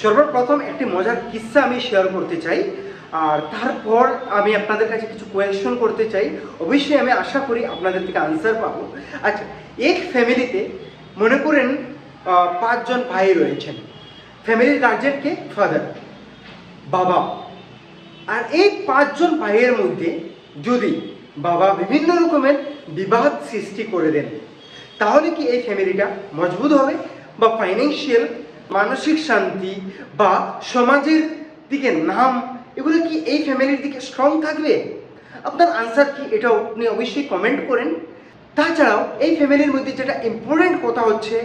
সর্বপ্রথম একটি মজার কিস্সা আমি শেয়ার করতে চাই, আর তারপর আমি আপনাদের কাছে কিছু কোয়েশন করতে চাই, অবশ্যই আমি আশা করি আপনাদের থেকে আনসার পাবো। আচ্ছা এক ফ্যামিলিতে মনে করেন পাঁচজন ভাই রয়েছেন। ফ্যামিলির গার্জেনকে ফাদার বাবা। আর এই পাঁচজন ভাইয়ের মধ্যে যদি বাবা বিভিন্ন রকমের বিবাদ সৃষ্টি করে দেন, তাহলে কি এই ফ্যামিলিটা মজবুত হবে বা ফাইন্যান্সিয়াল মানসিক শান্তি বা সমাজের দিকে নাম, এগুলো কি এই ফ্যামিলির দিকে স্ট্রং থাকবে? আপনার আনসার কি এটা আপনি অবশ্যই কমেন্ট করেন। তাছাড়াও এই ফ্যামিলির মধ্যে যেটা ইম্পর্টেন্ট কথা হচ্ছে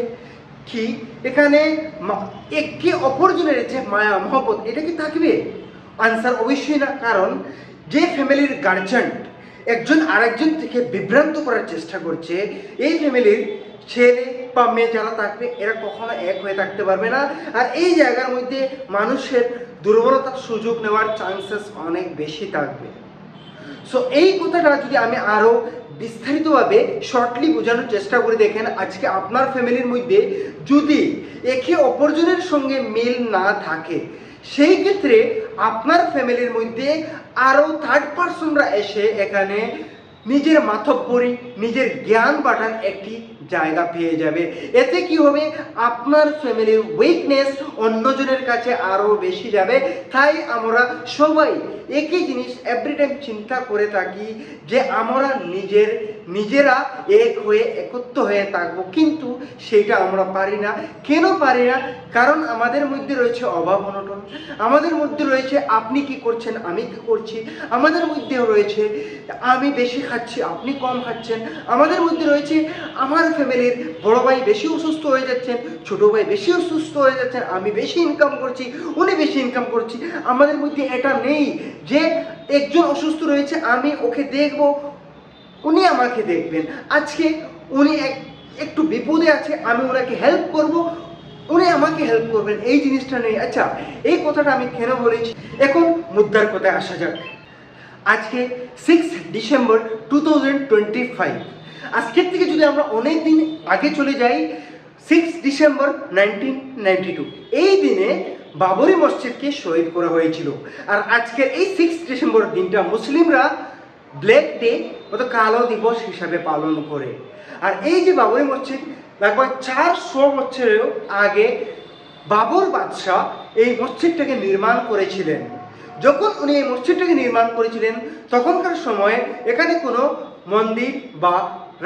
কি, এখানে একে অপরজনের যে মায়া, মহব্বত, এটা কি থাকবে? আনসার অবশ্যই না, কারণ যে ফ্যামিলির গার্জেন্ট একজন আরেকজন থেকে বিভ্রান্ত করার চেষ্টা করছে, এই ফ্যামিলির ছেলে বা মেয়ে যারা থাকবে, এরা কখনো এক হয়ে থাকতে পারবে না। আর এই জায়গার মধ্যে মানুষের দুর্বলতার সুযোগ নেওয়ার চান্সেস অনেক বেশি থাকবে। সো এই কথাটা যদি আমি আরও বিস্তারিতভাবে শর্টলি বোঝানোর চেষ্টা করে দেখেন, আজকে আপনার ফ্যামিলির মধ্যে যদি একে অপরজনের সঙ্গে মিল না থাকে, সেই ক্ষেত্রে আপনার ফ্যামিলির মধ্যে আরও থার্ড পার্সনরা এসে এখানে নিজের মাথব্বরি নিজের জ্ঞান বাটার একটি জায়গা পেয়ে যাবে। এতে কি হবে? আপনার ফ্যামিলির উইকনেস অন্যজনের কাছে আরও বেশি যাবে। তাই আমরা সবাই একই জিনিস এভরি টাইম চিন্তা করে থাকি যে আমরা নিজের, নিজেরা এক হয়ে একত্র হয়ে থাকব। কিন্তু সেটা আমরা পারি না। কেন পারি না? কারণ আমাদের মধ্যে রয়েছে অভাব অনটন। আমাদের মধ্যে রয়েছে আপনি কি করছেন, আমি কি করছি? আমাদের মধ্যে রয়েছে, আমি বেশি খাচ্ছি, আপনি কম খাচ্ছেন। আমাদের মধ্যে রয়েছে আমার ফ্যামিলির বড় ভাই বেশি অসুস্থ হয়ে যাচ্ছেন, ছোট ভাই বেশি অসুস্থ হয়ে যাচ্ছেন, আমি বেশি ইনকাম করছি, উনি বেশি ইনকাম করছি, আমাদের মধ্যে এটা নেই যে একজন অসুস্থ রয়েছে, আমি ওকে দেখব, উনি আমাকে দেখবেন। আজকে উনি এক, একটু বিপদে আছে, আমি ওনাকে হেল্প করব, উনি আমাকে হেল্প করবেন, এই জিনিসটা নেই। আচ্ছা এই কথাটা আমি কেন বলেছি? এখন মুদ্রার কথায় আসা যাক। আজকে six December two thousand twenty five আজকের থেকে যদি আমরা অনেক দিন আগে চলে যাই six December nineteen ninety two এই দিনে বাবরি মসজিদকে শহীদ করা হয়েছিল। আর আজকের এই সিক্স ডিসেম্বর দিনটা মুসলিমরা ব্ল্যাক ডে অর্থাৎ কালো দিবস হিসাবে পালন করে। আর এই যে বাবরি মসজিদ লাগভগ চারশো বছরেরও আগে বাবর বাদশাহ এই মসজিদটাকে নির্মাণ করেছিলেন। যখন উনি এই মসজিদটাকে নির্মাণ করেছিলেন, তখনকার সময়ে এখানে কোনো মন্দির বা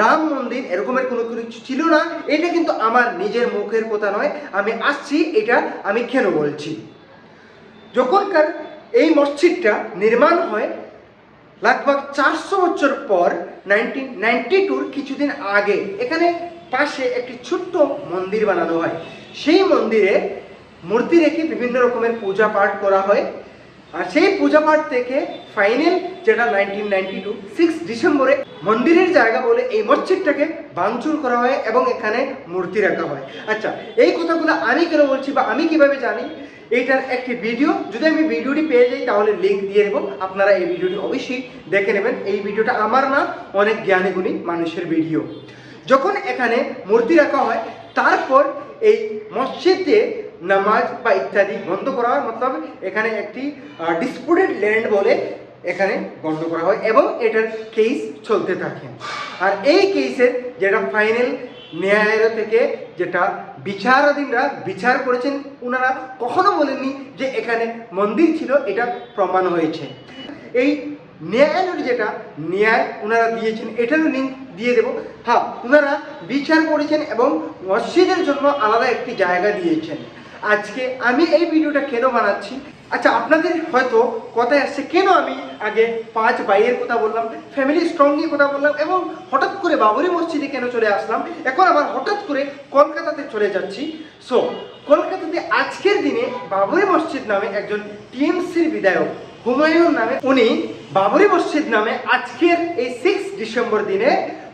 রাম মন্দির এরকমের কোনো কিছু ছিল না, এটা কিন্তু আমার নিজের মুখের কথা নয়, আমি আসছি, এটা আমি কেন বলছি? যখনকার এই মসজিদটা নির্মাণ হয়, লাগভগ চারশো বছর পর নাইনটিন নাইনটি টুর কিছুদিন আগে, এখানে পাশে একটি ছোট্ট মন্দির বানানো হয়। সেই মন্দিরে মূর্তি রেখে বিভিন্ন রকমের পূজা পাঠ করা হয়। আর সেই পূজা পাঠ থেকে ফাইনাল যেটা নাইনটিন নাইনটি টু সিক্স ডিসেম্বরে মন্দিরের জায়গা বলে এই মসজিদটাকে ভাঙচুর করা হয় এবং এখানে মূর্তি রাখা হয়। আচ্ছা এই কথাগুলো আমি কেন বলছি বা আমি কীভাবে জানি? এইটার একটি ভিডিও যদি আমি ভিডিওটি পেয়ে যাই, তাহলে লিঙ্ক দিয়ে দেবো। আপনারা এই ভিডিওটি অবশ্যই দেখে নেবেন। এই ভিডিওটা আমার না, অনেক জ্ঞানী গুণী মানুষের ভিডিও যখন এখানে মূর্তি রাখা হয়, তারপর এই মসজিদে নামাজ বা ইত্যাদি বন্ধ করা হয়। মতলব এখানে একটি ডিসপুটেড ল্যান্ড বলে এখানে বন্ধ করা হয় এবং এটার কেস চলতে থাকে। আর এই কেসের যেটা ফাইনাল ন্যায়ালয় থেকে যেটা বিচারাধীনরা বিচার করেছেন ওনারা কখনো বলেননি যে এখানে মন্দির ছিল, এটা প্রমাণ হয়েছে। এই ন্যায়ালয়ের যেটা ন্যায় ওনারা দিয়েছেন, এটারও লিঙ্ক দিয়ে দেবো। হ্যাঁ ওনারা বিচার করেছেন এবং মসজিদের জন্য আলাদা একটি জায়গা দিয়েছেন। আজকে আমি এই ভিডিওটা কেন বানাচ্ছি? আচ্ছা আপনাদের হয়তো কথায় আসছে, কেন আমি আগে পাঁচ বাইয়ের কথা বললাম ফ্যামিলি স্ট্রং নিয়ে কথা বললাম, এবং হঠাৎ করে বাবরি মসজিদে কেন চলে আসলাম? এখন আবার হঠাৎ করে কলকাতাতে চলে যাচ্ছি। সো কলকাতাতে আজকের দিনে বাবরি মসজিদ নামে একজন টিএমসির বিধায়ক হুমায়ুন নামে, উনি বাবরি মসজিদ নামে আজকের এই সিক্স ডিসেম্বর দিনে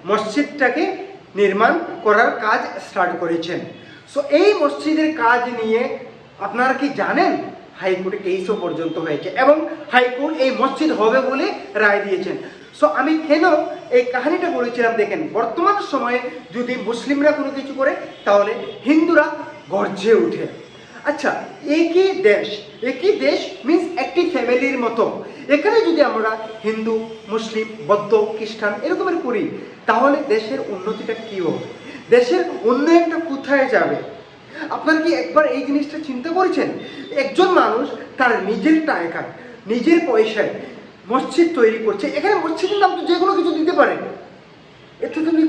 মসজিদটাকে নির্মাণ করার কাজ স্টার্ট করেছেন। সো এই মসজিদের কাজ নিয়ে আপনারা কি জানেন? হাইকোর্টে কেসও পর্যন্ত হয়েছে এবং হাইকোর্ট এই মসজিদ হবে বলে রায় দিয়েছেন। সো আমি কেন এই কাহিনীটা বলেছিলাম? দেখেন, বর্তমান সময়ে যদি মুসলিমরা কোনো কিছু করে, তাহলে হিন্দুরা গর্জে ওঠে। আচ্ছা একই দেশ একই দেশ মিন্স একটি ফ্যামিলির মতো। এখানে যদি আমরা হিন্দু, মুসলিম, বৌদ্ধ, খ্রিস্টান এরকমের করি, তাহলে দেশের উন্নতিটা কী হবে? দেশের উন্নয়নটা কোথায় যাবে? আপনারা কি একবার এই জিনিসটা চিন্তা করেছেন? একজন মানুষ তার নিজের টাকা, নিজের পয়সায় মসজিদ তৈরি করছে। এখানে মসজিদের নাম তো যে কোনো কিছু দিতে পারে। এতে তুমি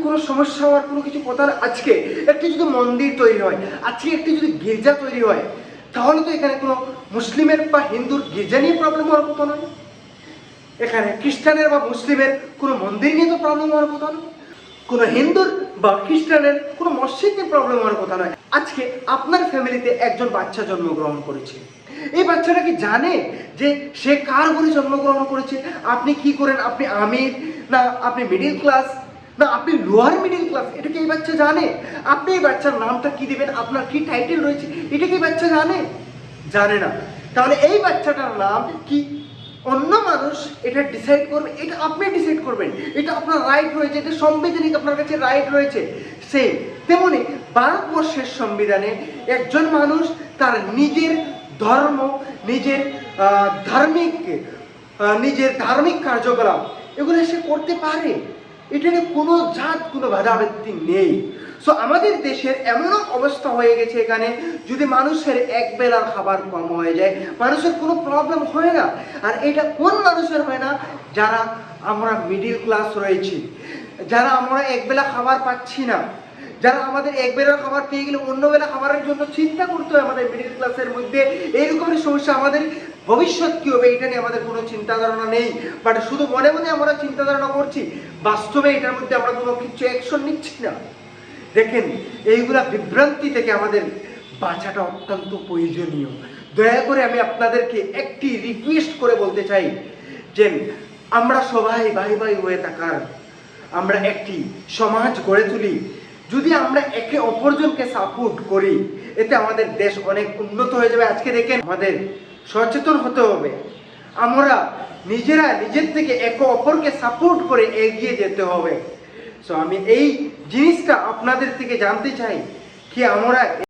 কোনো সমস্যা হওয়ার কোনো কিছু কথা না। আজকে, একটি যদি মন্দির তৈরি হয়, আজকে একটি যদি গির্জা তৈরি হয়, তাহলে তো এখানে কোনো মুসলিমের বা হিন্দুর গির্জা নিয়ে প্রবলেম হওয়ার কথা নয়। এখানে খ্রিস্টানের বা মুসলিমের কোনো মন্দির নিয়ে তো প্রবলেম হওয়ার কথা নয়। কোনো হিন্দুর বা খ্রিস্টানের কোনো মসজিদ নিয়ে প্রবলেম হওয়ার কথা নয়। আজকে আপনার ফ্যামিলিতে একজন বাচ্চা জন্মগ্রহণ করেছে। এই বাচ্চাটা কি জানে যে সে কার ঘরে জন্মগ্রহণ করেছে? আপনি কি করেন? আপনি আমির না আপনি মিডিল ক্লাস না, আপনি লোয়ার মিডিল ক্লাস, এটা কি এই বাচ্চা জানে? আপনি এই বাচ্চার নামটা কি দিবেন? আপনার কি টাইটেল রয়েছে? এটা কি বাচ্চা জানে? জানে না। তাহলে এই বাচ্চাটার নাম কি? অন্য মানুষ এটা ডিসাইড করবে, এটা আপনি ডিসাইড করবেন। এটা আপনার রাইট রয়েছে, এটা সাংবিধানিক আপনার কাছে রাইট রয়েছে। সেম তেমনি ভারতবর্ষের সংবিধানে একজন মানুষ তার নিজের ধর্ম, নিজের ধার্মিক নিজের ধার্মিক কার্যকলাপ, এগুলো সে করতে পারে। এটা নিয়ে কোনো জাত, কোনো ভেদাভেদি নেই। সো আমাদের দেশের এমনও অবস্থা হয়ে গেছে এখানে, যদি মানুষের এক বেলার খাবার কম হয়ে যায়, মানুষের কোনো প্রবলেম হয় না। আর এটা কোন মানুষের হয় না? যারা আমরা মিডিল ক্লাস রয়েছি, যারা আমরা একবেলা খাবার পাচ্ছি না। যারা আমাদের এক বেলার খাবার পেয়ে গেলে অন্য বেলা খাবারের জন্য চিন্তা করতে হয় আমাদের মিডিল ক্লাসের মধ্যে এইরকমের সমস্যা আমাদের ভবিষ্যৎ কী হবে এটা নিয়ে আমাদের কোনো চিন্তা ধারণা নেই। বাট শুধু মনে মনে আমরা চিন্তা ধারণা করছি, বাস্তবে এটার মধ্যে আমরা কোনো কিছু অ্যাকশন নিচ্ছি না। দেখেন, এইগুলা বিভ্রান্তি থেকে আমাদের বাঁচাটা অত্যন্ত প্রয়োজনীয়। দয়া করে আমি আপনাদেরকে একটি রিকোয়েস্ট করে বলতে চাই যে, আমরা সবাই ভাই ভাই হয়ে থাকার, আমরা একটি সমাজ গড়ে তুলি যদি আমরা একে অপরজনকে সাপোর্ট করি, এতে আমাদের দেশ অনেক উন্নত হয়ে যাবে। আজকে দেখেন, আমাদের সচেতন হতে হবে। আমরা নিজেরা নিজের থেকে একে অপরকে সাপোর্ট করে এগিয়ে যেতে হবে। সো আমি এই জিনিসটা আপনাদের থেকে জানতে চাই, কি আমরা